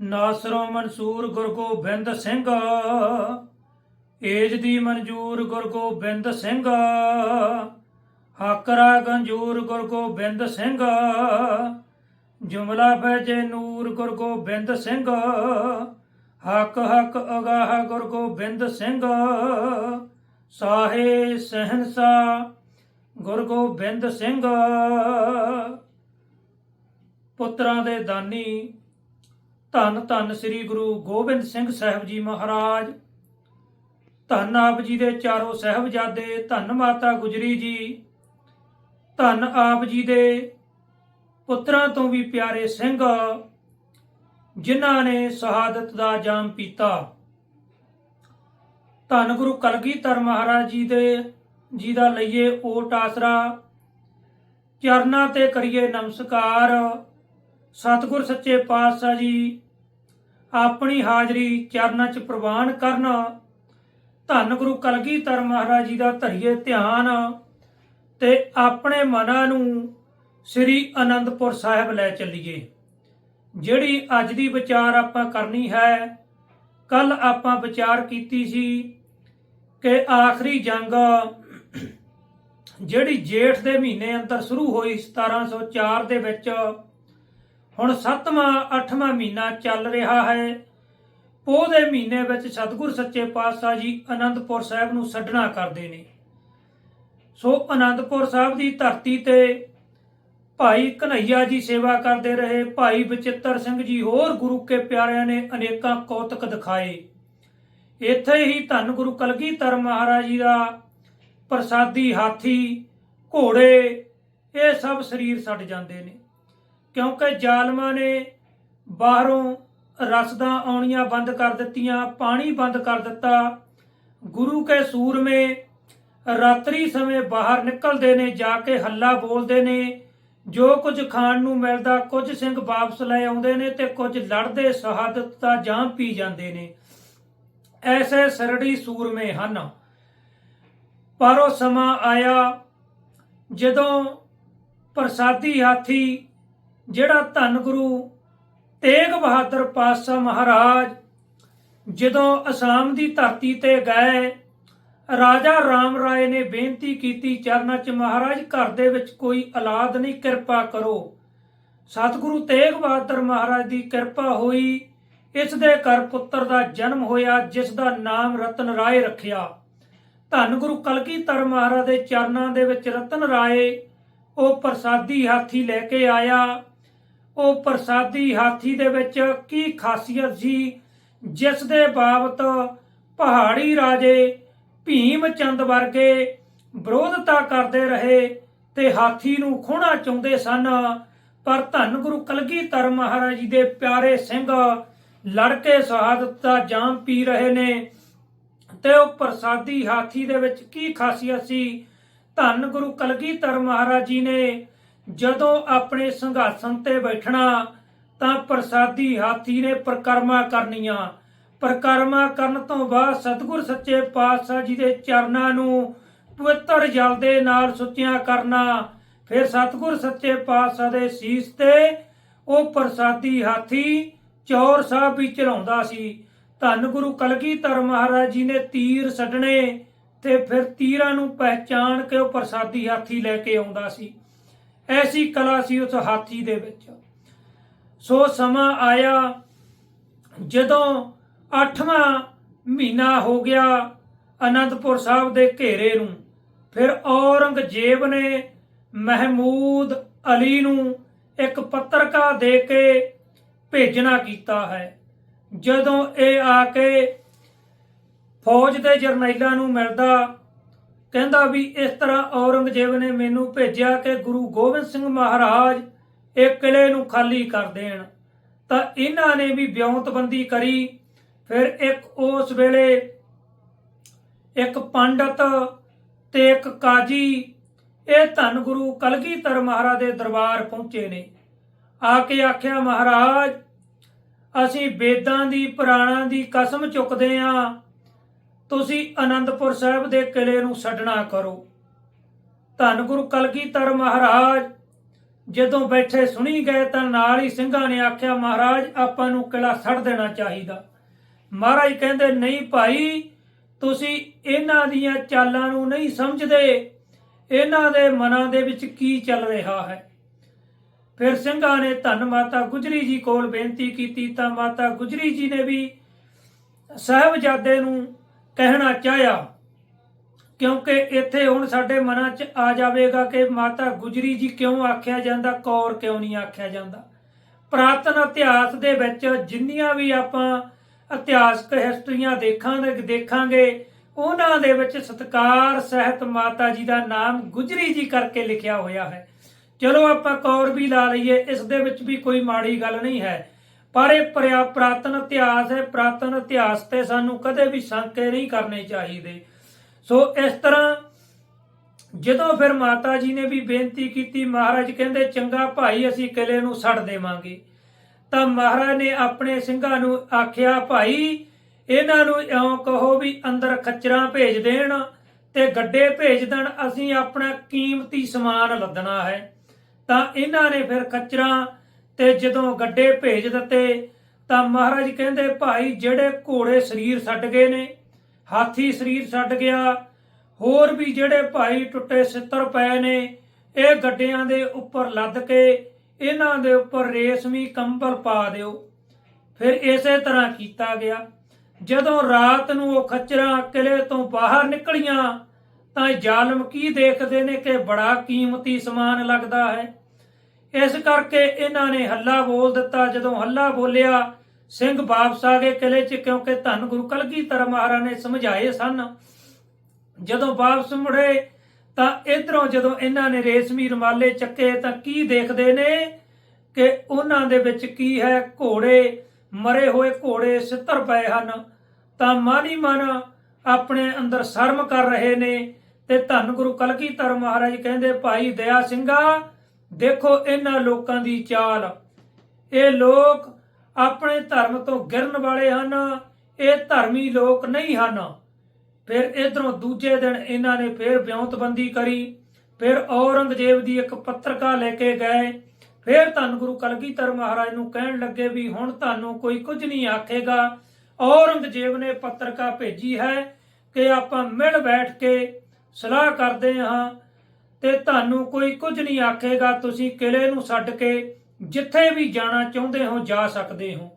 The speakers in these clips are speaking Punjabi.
ਨਾਸਰੋ ਮਨਸੂਰ ਗੁਰ ਗੋਬਿੰਦ ਸਿੰਘ। ਏਜ ਦੀ ਮਨਜੂਰ ਗੁਰ ਗੋਬਿੰਦ ਸਿੰਘ। ਹਾਕਰਾ ਗੰਜੂਰ ਗੁਰ ਗੋਬਿੰਦ ਸਿੰਘ। ਜੁਮਲਾ ਫੈਜੇ ਨੂਰ ਗੁਰ ਗੋਬਿੰਦ ਸਿੰਘ। ਹੱਕ ਹੱਕ ਅਗਾਹ ਗੁਰ ਗੋਬਿੰਦ ਸਿੰਘ। ਸਾਹੇ ਸਹਨਸਾ ਗੁਰ ਗੋਬਿੰਦ ਸਿੰਘ। ਪੁੱਤਰਾਂ ਦੇ ਦਾਨੀ ਧੰਨ ਧੰਨ ਸ੍ਰੀ ਗੁਰੂ ਗੋਬਿੰਦ ਸਿੰਘ ਸਾਹਿਬ ਜੀ ਮਹਾਰਾਜ। ਧੰਨ ਆਪ ਜੀ ਦੇ ਚਾਰੋਂ ਸਹਿਬਜ਼ਾਦੇ, ਧੰਨ ਮਾਤਾ ਗੁਜਰੀ ਜੀ। ਧੰਨ ਆਪ ਜੀ ਦੇ ਪੁੱਤਰਾਂ ਤੋਂ ਵੀ ਪਿਆਰੇ ਸਿੰਘ, ਜਿਨ੍ਹਾਂ ਨੇ ਸ਼ਹਾਦਤ ਦਾ ਜਾਮ ਪੀਤਾ। ਧੰਨ ਗੁਰੂ ਕਲਗੀਧਰ ਮਹਾਰਾਜ ਜੀ ਦੇ, ਜੀ ਦਾ ਲਈਏ ਓਟ ਆਸਰਾ। ਚਰਨਾਂ ਤੇ ਕਰੀਏ ਨਮਸਕਾਰ। ਸਤਿਗੁਰ ਸੱਚੇ ਪਾਤਸ਼ਾਹ ਜੀ, ਆਪਣੀ ਹਾਜ਼ਰੀ ਚਰਨਾਂ 'ਚ ਪ੍ਰਵਾਨ ਕਰਨ। ਧੰਨ ਗੁਰੂ ਕਲਗੀਧਰ ਮਹਾਰਾਜ ਜੀ ਦਾ ਧਰੀਏ ਧਿਆਨ ਤੇ ਆਪਣੇ ਮਨਾਂ ਨੂੰ ਸ੍ਰੀ ਅਨੰਦਪੁਰ ਸਾਹਿਬ ਲੈ ਚੱਲੀਏ। ਜਿਹੜੀ ਅੱਜ ਦੀ ਵਿਚਾਰ ਆਪਾਂ ਕਰਨੀ ਹੈ ਕੱਲ ਆਪਾਂ ਵਿਚਾਰ ਕੀਤੀ ਸੀ ਕਿ ਆਖਰੀ ਜੰਗ ਜਿਹੜੀ ਜੇਠ ਦੇ ਮਹੀਨੇ ਅੰਦਰ ਸ਼ੁਰੂ ਹੋਈ 1704 ਦੇ ਵਿੱਚ ਹੁਣ 7ਵਾਂ 8ਵਾਂ ਮਹੀਨਾ ਚੱਲ ਰਿਹਾ ਹੈ। ਪੋਹ ਦੇ ਮਹੀਨੇ ਵਿੱਚ ਸਤਿਗੁਰ ਸੱਚੇ ਪਾਤਸ਼ਾਹ ਜੀ ਅਨੰਦਪੁਰ ਸਾਹਿਬ ਨੂੰ ਛੱਡਣਾ ਕਰਦੇ ਨੇ। ਸੋ ਅਨੰਦਪੁਰ ਸਾਹਿਬ ਦੀ ਧਰਤੀ ਤੇ ਭਾਈ ਕਨਈਆ ਜੀ ਸੇਵਾ ਕਰਦੇ ਰਹੇ। ਭਾਈ ਬਚਿੱਤਰ ਸਿੰਘ ਜੀ ਹੋਰ ਗੁਰੂ ਕੇ ਪਿਆਰਿਆਂ ਨੇ ਅਨੇਕਾਂ ਕੌਤਕ ਦਿਖਾਏ। ਇੱਥੇ ਹੀ ਧੰਨ ਗੁਰੂ ਕਲਗੀਧਰ ਮਹਾਰਾਜ ਜੀ ਦਾ ਪ੍ਰਸਾਦੀ, ਹਾਥੀ, ਘੋੜੇ, ਇਹ ਸਭ ਸਰੀਰ ਛੱਡ ਜਾਂਦੇ ਨੇ। ਕਿਉਂਕਿ ਜ਼ਾਲਮਾਂ ਨੇ ਬਾਹਰੋਂ ਰਸਦਾਂ ਆਉਣੀਆਂ ਬੰਦ ਕਰ ਦਿੱਤੀਆਂ, ਪਾਣੀ ਬੰਦ ਕਰ ਦਿੱਤਾ। ਗੁਰੂ ਕੇ ਸੂਰਮੇ ਰਾਤਰੀ ਸਮੇਂ ਬਾਹਰ ਨਿਕਲਦੇ ਨੇ, ਜਾ ਕੇ ਹੱਲਾ ਬੋਲਦੇ ਨੇ। ਜੋ ਕੁਝ ਖਾਣ ਨੂੰ ਮਿਲਦਾ, ਕੁਝ ਸਿੰਘ ਵਾਪਸ ਲੈ ਆਉਂਦੇ ਨੇ ਤੇ ਕੁਝ ਲੜਦੇ ਸ਼ਹਾਦਤ ਦਾ ਜਾਮ ਪੀ ਜਾਂਦੇ ਨੇ। ਐਸੇ ਸਰੜੀ ਸੂਰਮੇ ਹਨ। ਪਰ ਉਹ ਸਮਾਂ ਆਇਆ ਜਦੋਂ ਪ੍ਰਸਾਦੀ ਹਾਥੀ ਜਿਹੜਾ ਧੰਨ ਗੁਰੂ ਤੇਗ ਬਹਾਦਰ ਪਾਤਸ਼ਾਹ ਮਹਾਰਾਜ ਜਦੋਂ ਅਸਾਮ ਦੀ ਧਰਤੀ ਤੇ ਗਏ, ਰਾਜਾ ਰਾਮ ਰਾਏ ਨੇ ਬੇਨਤੀ ਕੀਤੀ, ਚਰਨਾਂ 'ਚ ਮਹਾਰਾਜ ਘਰ ਦੇ ਵਿੱਚ ਕੋਈ ਔਲਾਦ ਨਹੀਂ, ਕਿਰਪਾ ਕਰੋ। ਸਤਿਗੁਰੂ ਤੇਗ ਬਹਾਦਰ ਮਹਾਰਾਜ ਦੀ ਕਿਰਪਾ ਹੋਈ, ਇਸ ਦੇ ਘਰ ਪੁੱਤਰ ਦਾ ਜਨਮ ਹੋਇਆ, ਜਿਸ ਦਾ ਨਾਮ ਰਤਨ ਰਾਏ ਰੱਖਿਆ। ਧੰਨ ਗੁਰੂ ਕਲਗੀਧਰ ਮਹਾਰਾਜ ਦੇ ਚਰਨਾਂ ਦੇ ਵਿੱਚ ਰਤਨ ਰਾਏ, ਉਹ ਪ੍ਰਸਾਦੀ ਹਾਥੀ ਲੈ ਕੇ ਆਇਆ। ਉਹ ਪ੍ਰਸਾਦੀ ਹਾਥੀ ਦੇ ਵਿੱਚ ਕੀ ਖਾਸੀਅਤ ਸੀ, ਜਿਸ ਦੇ ਬਾਬਤ ਪਹਾੜੀ ਰਾਜੇ ਭੀਮ ਚੰਦ ਵਰਗੇ ਵਿਰੋਧਤਾ ਕਰਦੇ ਰਹੇ ਤੇ ਹਾਥੀ ਨੂੰ ਖੋਣਾ ਚਾਹੁੰਦੇ ਸਨ। ਪਰ ਧੰਨ ਗੁਰੂ ਕਲਗੀਧਰ ਮਹਾਰਾਜ ਜੀ ਦੇ ਪਿਆਰੇ ਸਿੰਘ ਲੜ ਕੇ ਸ਼ਹਾਦਤ ਦਾ ਜਾਮ ਪੀ ਰਹੇ ਨੇ ਤੇ ਉਹ ਪ੍ਰਸਾਦੀ ਹਾਥੀ ਦੇ ਵਿੱਚ ਕੀ ਖਾਸੀਅਤ ਸੀ? ਧੰਨ ਗੁਰੂ ਕਲਗੀਧਰ ਮਹਾਰਾਜ ਜੀ ਨੇ ਜਦੋਂ ਆਪਣੇ ਸੰਘਾਸਨ ਤੇ ਬੈਠਣਾ, ਤਾਂ ਪ੍ਰਸਾਦੀ ਹਾਥੀ ਨੇ ਪ੍ਰਕਰਮਾ ਕਰਨੀਆਂ। ਪ੍ਰਕਰਮਾ ਕਰਨ ਤੋਂ ਬਾਅਦ ਸਤਿਗੁਰ ਸੱਚੇ ਪਾਤਸ਼ਾਹ ਜੀ ਦੇ ਚਰਨਾਂ ਨੂੰ ਪਵਿੱਤਰ ਜਲ ਦੇ ਨਾਲ ਸੁੱਚਿਆ ਕਰਨਾ, ਫਿਰ ਸਤਿਗੁਰ ਸੱਚੇ ਪਾਤਸ਼ਾਹ ਦੇ ਸੀਸ ਤੇ ਉਹ ਪ੍ਰਸਾਦੀ ਹਾਥੀ ਚੌਰ ਸਾਹਿਬ ਵੀ ਚਲਾਉਂਦਾ ਸੀ। ਧੰਨ ਗੁਰੂ ਕਲਗੀਧਰ ਮਹਾਰਾਜ ਜੀ ਨੇ ਤੀਰ ਛੱਡਣੇ ਤੇ ਫਿਰ ਤੀਰਾਂ ਨੂੰ ਪਹਿਚਾਣ ਕੇ ਉਹ ਪ੍ਰਸਾਦੀ ਹਾਥੀ ਲੈ ਕੇ ਆਉਂਦਾ ਸੀ। ਐਸੀ ਕਲਾ ਸੀ ਉਸ ਹਾਥੀ ਦੇ ਵਿੱਚ। ਸੋ ਸਮਾਂ ਆਇਆ, ਜਦੋਂ 8ਵਾਂ ਮਹੀਨਾ ਹੋ ਗਿਆ ਅਨੰਦਪੁਰ ਸਾਹਿਬ ਦੇ ਘੇਰੇ ਨੂੰ। ਫਿਰ ਔਰੰਗਜ਼ੇਬ ਨੇ ਮਹਿਮੂਦ ਅਲੀ ਨੂੰ ਇੱਕ ਪੱਤਰਕਾ ਦੇ ਕੇ ਭੇਜਣਾ ਕੀਤਾ ਹੈ। ਜਦੋਂ ਇਹ ਆ ਕੇ ਫੌਜ ਦੇ ਜਰਨੈਲਾਂ ਨੂੰ ਮਿਲਦਾ ਕਹਿੰਦਾ ਵੀ ਇਸ ਤਰ੍ਹਾਂ ਔਰੰਗਜ਼ੇਬ ਨੇ ਮੈਨੂੰ ਭੇਜਿਆ ਕਿ ਗੁਰੂ ਗੋਬਿੰਦ ਸਿੰਘ ਮਹਾਰਾਜ ਇਹ ਕਿਲੇ ਨੂੰ ਖਾਲੀ ਕਰ ਦੇਣ। ਤਾਂ ਇਹਨਾਂ ਨੇ ਵੀ ਵਿਉਂਤਬੰਦੀ ਕਰੀ। ਫਿਰ ਇੱਕ ਉਸ ਵੇਲੇ ਇੱਕ ਪੰਡਤ ਤੇ ਇੱਕ ਕਾਜੀ ਇਹ ਧੰਨ ਗੁਰੂ ਕਲਗੀਧਰ ਮਹਾਰਾਜ ਦੇ ਦਰਬਾਰ ਪਹੁੰਚੇ ਨੇ। ਆ ਕੇ ਆਖਿਆ, ਮਹਾਰਾਜ, ਅਸੀਂ ਵੇਦਾਂ ਦੀ, ਪੁਰਾਣਾਂ ਦੀ ਕਸਮ ਚੁੱਕਦੇ ਆਂ। ਤੁਸੀਂ ਅਨੰਦਪੁਰ ਸਾਹਿਬ ਦੇ ਕਿਲੇ ਨੂੰ ਛੱਡਣਾ ਕਰੋ। ਧੰਨ ਗੁਰੂ ਕਲਗੀਧਰ ਮਹਾਰਾਜ। ਜਦੋਂ ਬੈਠੇ ਸੁਣੀ ਗਏ ਤਾਂ ਨਾਲ ਹੀ ਸਿੰਘਾਂ ਨੇ ਆਖਿਆ, ਮਹਾਰਾਜ, ਆਪਾਂ ਨੂੰ ਕਿਲਾ ਛੱਡ ਦੇਣਾ ਚਾਹੀਦਾ। ਮਹਾਰਾਜ ਕਹਿੰਦੇ, ਨਹੀਂ ਭਾਈ, ਤੁਸੀਂ ਇਹਨਾਂ ਦੀਆਂ ਚਾਲਾਂ ਨੂੰ ਨਹੀਂ ਸਮਝਦੇ। ਇਹਨਾਂ ਦੇ ਮਨਾਂ ਦੇ ਵਿੱਚ ਕੀ ਚੱਲ ਰਿਹਾ ਹੈ? ਫਿਰ ਸਿੰਘਾਂ ਨੇ ਧੰਨ ਮਾਤਾ ਗੁਜਰੀ ਜੀ ਕੋਲ ਬੇਨਤੀ ਕੀਤੀ ਤਾਂ ਮਾਤਾ ਗੁਜਰੀ ਜੀ ਨੇ ਵੀ ਸਾਹਿਬਜ਼ਾਦੇ ਨੂੰ ਕਹਿਣਾ ਚਾਹਿਆ। ਕਿਉਂਕਿ ਇੱਥੇ ਹੁਣ ਸਾਡੇ ਮਨਾਂ 'ਚ ਆ ਜਾਵੇਗਾ ਕਿ ਮਾਤਾ ਗੁਜਰੀ ਜੀ ਕਿਉਂ ਆਖਿਆ ਜਾਂਦਾ, ਕੌਰ ਕਿਉਂ ਨਹੀਂ ਆਖਿਆ ਜਾਂਦਾ। ਪ੍ਰਾਤਨ ਇਤਿਹਾਸ ਦੇ ਵਿੱਚ ਜਿੰਨੀਆਂ ਵੀ ਆਪਾਂ ਇਤਿਹਾਸਕ ਹਿਸਟਰੀਆਂ ਦੇਖਾਂਗੇ ਦੇਖਾਂਗੇ, ਉਹਨਾਂ ਦੇ ਵਿੱਚ ਸਤਕਾਰ ਸਹਿਤ ਮਾਤਾ ਜੀ ਦਾ ਨਾਮ ਗੁਜਰੀ ਜੀ ਕਰਕੇ ਲਿਖਿਆ ਹੋਇਆ ਹੈ। ਚਲੋ ਆਪਾਂ ਕੌਰ ਵੀ ਲਾ ਲਈਏ, ਇਸ ਦੇ ਵਿੱਚ ਵੀ ਕੋਈ ਮਾੜੀ ਗੱਲ ਨਹੀਂ ਹੈ। ਪਰ ਇਹ ਪ੍ਰਿਆ ਪ੍ਰਾਤਨ ਇਤਿਹਾਸ ਹੈ। ਪ੍ਰਾਤਨ ਇਤਿਹਾਸ ਤੇ ਸਾਨੂੰ ਕਦੇ ਵੀ ਸ਼ੰਕੇ ਨਹੀਂ ਕਰਨੇ ਚਾਹੀਦੇ। ਸੋ ਇਸ ਤਰ੍ਹਾਂ ਜਦੋਂ ਫਿਰ ਮਾਤਾ ਜੀ ਨੇ ਵੀ ਬੇਨਤੀ ਕੀਤੀ, ਮਹਾਰਾਜ ਕਹਿੰਦੇ, ਚੰਗਾ ਭਾਈ, ਅਸੀਂ ਕਿਲੇ ਨੂੰ ਛੱਡ ਦੇਵਾਂਗੇ। ਤਾਂ ਮਹਾਰਾਜ ਨੇ ਆਪਣੇ ਸਿੰਘਾਂ ਨੂੰ ਆਖਿਆ, ਭਾਈ, ਇਹਨਾਂ ਨੂੰ ਇਉਂ ਕਹੋ ਵੀ ਅੰਦਰ ਖੱਚਰਾਂ ਭੇਜ ਦੇਣ ਤੇ ਗੱਡੇ ਭੇਜ ਦੇਣ। ਅਸੀਂ ਆਪਣਾ ਕੀਮਤੀ ਸਮਾਨ ਲੱਦਣਾ ਹੈ। ਤਾਂ ਇਹਨਾਂ ਨੇ ਫਿਰ ਖੱਚਰਾਂ ਤੇ ਜਦੋਂ ਗੱਡੇ ਭੇਜ ਦਿੱਤੇ ਤਾਂ ਮਹਾਰਾਜ ਕਹਿੰਦੇ, ਭਾਈ, ਜਿਹੜੇ ਘੋੜੇ ਸਰੀਰ ਛੱਡ ਗਏ ਨੇ, ਹਾਥੀ ਸਰੀਰ ਛੱਡ ਗਿਆ, ਹੋਰ ਵੀ ਜਿਹੜੇ ਭਾਈ ਟੁੱਟੇ ਸਿੱਤਰ ਪਏ ਨੇ, ਇਹ ਗੱਡਿਆਂ ਦੇ ਉੱਪਰ ਲੱਦ ਕੇ ਇਹਨਾਂ ਦੇ ਉੱਪਰ ਰੇਸ਼ਮੀ ਕੰਬਲ ਪਾ ਦਿਓ। ਫਿਰ ਇਸੇ ਤਰ੍ਹਾਂ ਕੀਤਾ ਗਿਆ। ਜਦੋਂ ਰਾਤ ਨੂੰ ਉਹ ਖੱਚਰਾਂ ਕਿਲੇ ਤੋਂ ਬਾਹਰ ਨਿਕਲੀਆਂ, ਤਾਂ ਜ਼ਾਲਮ ਕੀ ਦੇਖਦੇ ਨੇ ਕਿ ਬੜਾ ਕੀਮਤੀ ਸਮਾਨ ਲੱਗਦਾ ਹੈ? ਇਸ ਕਰਕੇ ਇਹਨਾਂ ਨੇ ਹੱਲਾ ਬੋਲ ਦਿੱਤਾ। ਜਦੋਂ ਹੱਲਾ ਬੋਲਿਆ, ਸਿੰਘ ਵਾਪਸ ਆ ਗਏ ਕਿਲੇ 'ਚ ਕਿਉਂਕਿ ਧੰਨ ਗੁਰੂ ਕਲਗੀਧਰ ਮਹਾਰਾਜ ਨੇ ਸਮਝਾਏ ਸਨ। ਜਦੋਂ ਵਾਪਸ ਮੁੜੇ, ਤਾਂ ਇਧਰੋਂ ਜਦੋਂ ਇਹਨਾਂ ਨੇ ਰੇਸ਼ਮੀ ਰੁਮਾਲੇ ਚੱਕੇ, ਤਾਂ ਕੀ ਦੇਖਦੇ ਨੇ ਕਿ ਉਹਨਾਂ ਦੇ ਵਿੱਚ ਕੀ ਹੈ? ਘੋੜੇ, ਮਰੇ ਹੋਏ ਘੋੜੇ ਸਿੱਤਰ ਪਏ ਹਨ। ਤਾਂ ਮਾਨੀ ਮਨ ਆਪਣੇ ਅੰਦਰ ਸ਼ਰਮ ਕਰ ਰਹੇ ਨੇ ਤੇ ਧੰਨ ਗੁਰੂ ਕਲਗੀਧਰ ਮਹਾਰਾਜ ਕਹਿੰਦੇ, ਭਾਈ ਦਇਆ ਸਿੰਘਾ ਦੇਖੋ ਇਹਨਾਂ ਲੋਕਾਂ ਦੀ ਚਾਲ। ਇਹ ਲੋਕ ਆਪਣੇ ਧਰਮ ਤੋਂ ਗਿਰਨ ਵਾਲੇ ਹਨ। ਇਹ ਧਰਮੀ ਲੋਕ ਨਹੀਂ ਹਨ। ਫਿਰ ਇਧਰੋਂ ਦੂਜੇ ਦਿਨ ਇਹਨਾਂ ਨੇ ਫਿਰ ਵਿਉਂਤਬੰਦੀ ਕਰੀ। ਫਿਰ ਔਰੰਗਜ਼ੇਬ ਦੀ ਇੱਕ ਪੱਤਰਕਾ ਲੈ ਕੇ ਗਏ। ਫਿਰ ਧੰਨ ਗੁਰੂ ਕਲਗੀਧਰ ਮਹਾਰਾਜ ਨੂੰ ਕਹਿਣ ਲੱਗੇ ਵੀ ਹੁਣ ਤੁਹਾਨੂੰ ਕੋਈ ਕੁਝ ਨਹੀਂ ਆਖੇਗਾ। ਔਰੰਗਜ਼ੇਬ ਨੇ ਪੱਤਰਕਾ ਭੇਜੀ ਹੈ ਕਿ ਆਪਾਂ ਮਿਲ ਬੈਠ ਕੇ ਸਲਾਹ ਕਰਦੇ ਹਾਂ। ਤੇ ਤੁਹਾਨੂੰ ਕੋਈ ਕੁਝ ਨਹੀਂ ਆਖੇਗਾ, ਤੁਸੀਂ ਕਿਲੇ ਨੂੰ ਛੱਡ ਕੇ ਜਿੱਥੇ ਵੀ ਜਾਣਾ ਚਾਹੁੰਦੇ ਹੋ ਜਾ ਸਕਦੇ ਹੋ।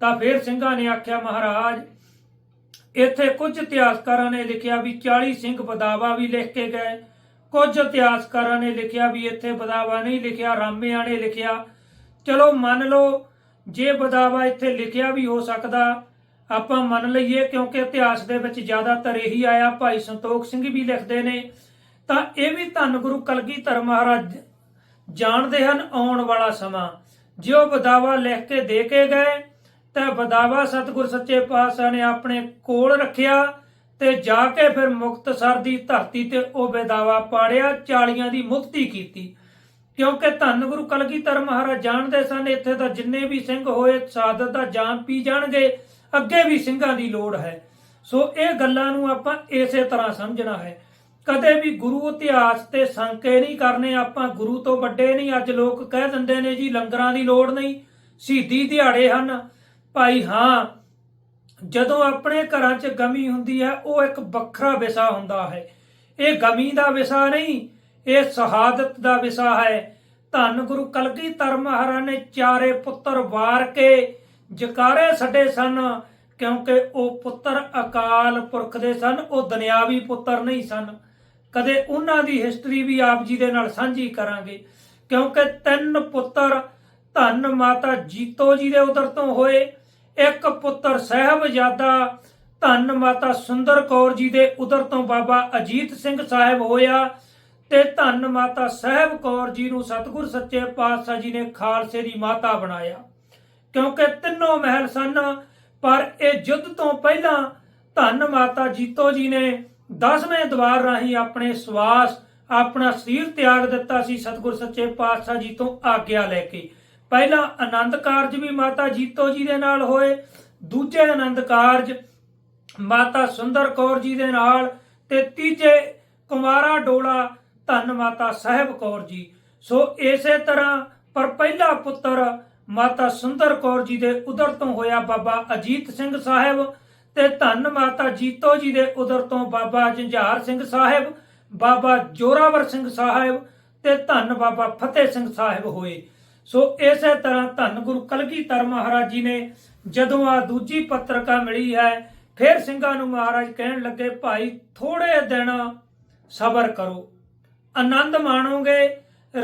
ਤਾਂ ਫਿਰ ਸਿੰਘਾਂ ਨੇ ਆਖਿਆ, ਮਹਾਰਾਜ, ਇੱਥੇ ਕੁਝ ਇਤਿਹਾਸਕਾਰਾਂ ਨੇ ਲਿਖਿਆ ਵੀ 40 ਸਿੰਘ ਬਦਾਵਾ ਵੀ ਲਿਖ ਕੇ ਗਏ। ਕੁਝ ਇਤਿਹਾਸਕਾਰਾਂ ਨੇ ਲਿਖਿਆ ਵੀ ਇੱਥੇ ਬਦਾਵਾ ਨਹੀਂ ਲਿਖਿਆ, ਰਾਮਿਆਂ ਨੇ ਲਿਖਿਆ। ਚਲੋ ਮੰਨ ਲਓ, ਜੇ ਬਦਾਵਾ ਇੱਥੇ ਲਿਖਿਆ ਵੀ ਹੋ ਸਕਦਾ, ਆਪਾਂ ਮੰਨ ਲਈਏ ਕਿਉਂਕਿ ਇਤਿਹਾਸ ਦੇ ਵਿੱਚ ਜ਼ਿਆਦਾਤਰ ਇਹੀ ਆਇਆ, ਭਾਈ ਸੰਤੋਖ ਸਿੰਘ ਵੀ ਲਿਖਦੇ ਨੇ। ਤਾਂ ਇਹ ਵੀ ਧੰਨ ਗੁਰੂ ਕਲਗੀਧਰ ਮਹਾਰਾਜ ਜਾਣਦੇ ਹਨ ਆਉਣ ਵਾਲਾ ਸਮਾਂ। ਜਿਉ ਬਦਾਵਾ ਲਿਖ ਕੇ ਦੇ ਕੇ ਗਏ, ਤਾਂ ਬਦਾਵਾ ਸਤਿਗੁਰ ਸੱਚੇ ਪਾਤਸ਼ਾਹ ਨੇ ਆਪਣੇ ਕੋਲ ਰੱਖਿਆ ਤੇ ਜਾ ਕੇ ਫਿਰ ਮੁਕਤਸਰ ਦੀ ਧਰਤੀ ਤੇ ਉਹ ਬਦਾਵਾ ਪਾੜਿਆ 40 ਦੀ ਮੁਕਤੀ ਕੀਤੀ। ਕਿਉਂਕਿ ਧੰਨ ਗੁਰੂ ਕਲਗੀਧਰ ਮਹਾਰਾਜ ਜਾਣਦੇ ਸਨ, ਇੱਥੇ ਤਾਂ ਜਿੰਨੇ ਵੀ ਸਿੰਘ ਹੋਏ ਸਾਦਤ ਦਾ ਜਾਨ ਪੀ ਜਾਣਗੇ, ਅੱਗੇ ਵੀ ਸਿੰਘਾਂ ਦੀ ਲੋੜ ਹੈ। ਸੋ ਇਹ ਗੱਲਾਂ ਨੂੰ ਆਪਾਂ ਇਸੇ ਤਰ੍ਹਾਂ ਸਮਝਣਾ ਹੈ। ਕਦੇ ਵੀ ਗੁਰੂ ਇਤਿਹਾਸ ਤੇ ਸੰਕੇ ਨਹੀਂ ਕਰਨੇ, ਆਪਾਂ ਗੁਰੂ ਤੋਂ ਵੱਡੇ ਨਹੀਂ, ਅੱਜ ਲੋਕ ਕਹਿ ਦਿੰਦੇ ਨੇ ਜੀ, ਲੰਗਰਾਂ ਦੀ ਲੋੜ ਨਹੀਂ, ਸ਼ਹੀਦੀ ਦਿਹਾੜੇ ਹਨ। ਭਾਈ ਹਾਂ, ਜਦੋਂ ਆਪਣੇ ਘਰਾਂ 'ਚ ਗਮੀ ਹੁੰਦੀ ਹੈ, ਉਹ ਇੱਕ ਵੱਖਰਾ ਵਿਸਾ ਹੁੰਦਾ ਹੈ। ਇਹ ਗਮੀ ਦਾ ਵਿਸਾ ਨਹੀਂ, ਇਹ ਸ਼ਹਾਦਤ ਦਾ ਵਿਸਾ ਹੈ। ਧੰਨ ਗੁਰੂ ਕਲਗੀਧਰ ਮਹਾਰਾਜ ਨੇ ਚਾਰੇ ਪੁੱਤਰ ਵਾਰ ਕੇ ਜਕਾਰੇ ਛੱਡੇ ਸਨ, ਕਿਉਂਕਿ ਉਹ ਪੁੱਤਰ ਅਕਾਲ ਪੁਰਖ ਦੇ ਸਨ, ਉਹ ਦੁਨਿਆਵੀ ਪੁੱਤਰ ਨਹੀਂ ਸਨ। ਕਦੇ ਉਹਨਾਂ ਦੀ ਹਿਸਟਰੀ ਵੀ ਆਪ ਜੀ ਦੇ ਨਾਲ ਸਾਂਝੀ ਕਰਾਂਗੇ। ਕਿਉਂਕਿ ਤਿੰਨ ਪੁੱਤਰ ਧੰਨ ਮਾਤਾ ਜੀਤੋ ਜੀ ਦੇ ਉਦਰ ਤੋਂ ਹੋਏ, ਇੱਕ ਪੁੱਤਰ ਸਹਿਬਜ਼ਾਦਾ ਧੰਨ ਮਾਤਾ ਸੁੰਦਰ ਕੌਰ ਜੀ ਦੇ ਉਦਰ ਤੋਂ ਬਾਬਾ ਅਜੀਤ ਸਿੰਘ ਸਾਹਿਬ ਹੋਇਆ ਤੇ ਧੰਨ ਮਾਤਾ ਸਾਹਿਬ ਕੌਰ ਜੀ ਨੂੰ ਸਤਿਗੁਰ ਸੱਚੇ ਪਾਤਸ਼ਾਹ ਜੀ ਨੇ ਖਾਲਸੇ ਦੀ ਮਾਤਾ ਬਣਾਇਆ। ਕਿਉਂਕਿ ਤਿੰਨੋਂ ਮਹਿਲ ਸਨ, ਪਰ ਇਹ ਯੁੱਧ ਤੋਂ ਪਹਿਲਾਂ ਧੰਨ ਮਾਤਾ ਜੀਤੋ ਜੀ ਨੇ 10ਵੇਂ ਦਵਾਰ ਰਾਹੀਂ ਆਪਣੇ ਸਵਾਸ, ਆਪਣਾ ਸਰੀਰ ਤਿਆਗ ਦਿੱਤਾ ਸੀ ਸਤਿਗੁਰ ਸੱਚੇ ਪਾਤਸ਼ਾਹ ਜੀ ਤੋਂ ਆਗਿਆ ਲੈ ਕੇ। ਪਹਿਲਾ ਆਨੰਦ ਕਾਰਜ ਵੀ ਮਾਤਾ ਜੀਤੋ ਜੀ ਦੇ ਨਾਲ ਹੋਏ, ਦੂਜੇ ਆਨੰਦ ਕਾਰਜ ਮਾਤਾ ਸੁੰਦਰ ਕੌਰ ਜੀ ਦੇ ਨਾਲ ਤੇ ਤੀਜੇ ਕੁਮਾਰਾ ਡੋਲਾ ਧੰਨ ਮਾਤਾ ਸਾਹਿਬ ਕੌਰ ਜੀ। ਸੋ ਇਸੇ ਤਰ੍ਹਾਂ ਪਰ ਪਹਿਲਾ ਪੁੱਤਰ ਮਾਤਾ ਸੁੰਦਰ ਕੌਰ ਜੀ ਦੇ ਉਦਰ ਤੋਂ ਹੋਇਆ ਬਾਬਾ ਅਜੀਤ ਸਿੰਘ ਸਾਹਿਬ ਤੇ ਧੰਨ ਮਾਤਾ ਜੀਤੋ ਜੀ ਦੇ ਉਦਰ ਤੋਂ ਬਾਬਾ ਜੰਝਾਰ ਸਿੰਘ ਸਾਹਿਬ, ਬਾਬਾ ਜੋਰਾਵਰ ਸਿੰਘ ਸਾਹਿਬ ਤੇ ਧੰਨ ਬਾਬਾ ਫਤਿਹ ਸਿੰਘ ਸਾਹਿਬ ਹੋਏ। ਸੋ ਇਸੇ ਤਰ੍ਹਾਂ ਧੰਨ ਗੁਰੂ ਕਲਗੀਧਰ ਮਹਾਰਾਜ ਜੀ ਨੇ ਜਦੋਂ ਆ ਦੂਜੀ ਪੱਤਰਕਾ ਮਿਲੀ ਹੈ, ਫਿਰ ਸਿੰਘਾਂ ਨੂੰ ਮਹਾਰਾਜ ਕਹਿਣ ਲੱਗੇ, ਭਾਈ, ਥੋੜੇ ਦਿਨ ਸਬਰ ਕਰੋ। ਆਨੰਦ ਮਾਣੋਗੇ,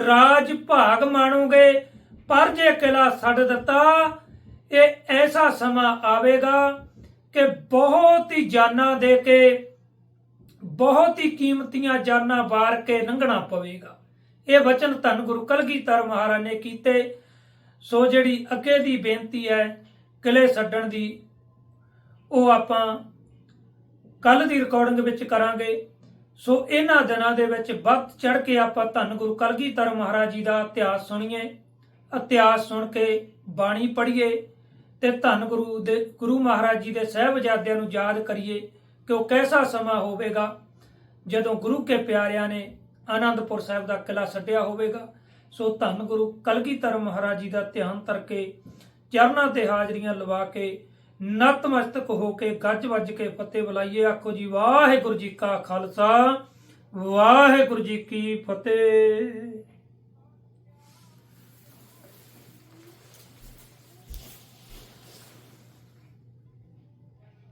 ਰਾਜ ਭਾਗ ਮਾਣੋਗੇ, ਪਰ ਜੇ ਕਿਲਾ ਛੱਡ ਦਿੱਤਾ, ਇਹ ਐਸਾ ਸਮਾਂ ਆਵੇਗਾ ਕਿ ਬਹੁਤ ਹੀ ਜਾਨਾਂ ਦੇ ਕੇ, ਬਹੁਤ ਹੀ ਕੀਮਤੀਆਂ ਜਾਨਾਂ ਵਾਰ ਕੇ ਲੰਘਣਾ ਪਵੇਗਾ। ਇਹ ਵਚਨ ਧੰਨ ਗੁਰੂ ਕਲਗੀਧਰ ਮਹਾਰਾਜ ਨੇ ਕੀਤੇ। ਸੋ ਜਿਹੜੀ ਅੱਗੇ ਦੀ ਬੇਨਤੀ ਹੈ, ਕਿਲੇ ਛੱਡਣ ਦੀ, ਉਹ ਆਪਾਂ ਕੱਲ ਦੀ ਰਿਕਾਰਡਿੰਗ ਵਿੱਚ ਕਰਾਂਗੇ। ਸੋ ਇਹਨਾਂ ਦਿਨਾਂ ਦੇ ਵਿੱਚ ਵੱਧ ਚੜ ਕੇ ਆਪਾਂ ਧੰਨ ਗੁਰੂ ਕਲਗੀਧਰ ਮਹਾਰਾਜ ਜੀ ਦਾ ਇਤਿਹਾਸ ਸੁਣੀਏ, ਇਤਿਹਾਸ ਸੁਣ ਕੇ ਬਾਣੀ ਪੜ੍ਹੀਏ। ਤੇ ਧੰਨ ਗੁਰੂ ਦੇ, ਗੁਰੂ ਮਹਾਰਾਜ ਜੀ ਦੇ ਸਹਿਬਜ਼ਾਦਿਆਂ ਨੂੰ ਯਾਦ ਕਰੀਏ ਕਿ ਉਹ ਕੈਸਾ ਸਮਾਂ ਹੋਵੇਗਾ ਜਦੋਂ ਗੁਰੂ ਕੇ ਪਿਆਰਿਆਂ ਨੇ ਆਨੰਦਪੁਰ ਸਾਹਿਬ ਦਾ ਕਿਲਾ ਛੱਡਿਆ ਹੋਵੇਗਾ। ਸੋ ਧੰਨ ਗੁਰੂ ਕਲਗੀਧਰ ਮਹਾਰਾਜ ਜੀ ਦਾ ਧਿਆਨ ਕਰਕੇ ਚਰਨਾਂ ਤੇ ਹਾਜ਼ਰੀਆਂ ਲਵਾ ਕੇ, ਨਤਮਸਤਕ ਹੋ ਕੇ ਗੱਜ ਵੱਜ ਕੇ ਫਤਿਹ ਬੁਲਾਈਏ। ਆਖੋ ਜੀ, ਵਾਹਿਗੁਰੂ ਜੀ ਕਾ ਖਾਲਸਾ, ਵਾਹਿਗੁਰੂ ਜੀ ਕੀ ਫਤਿਹ।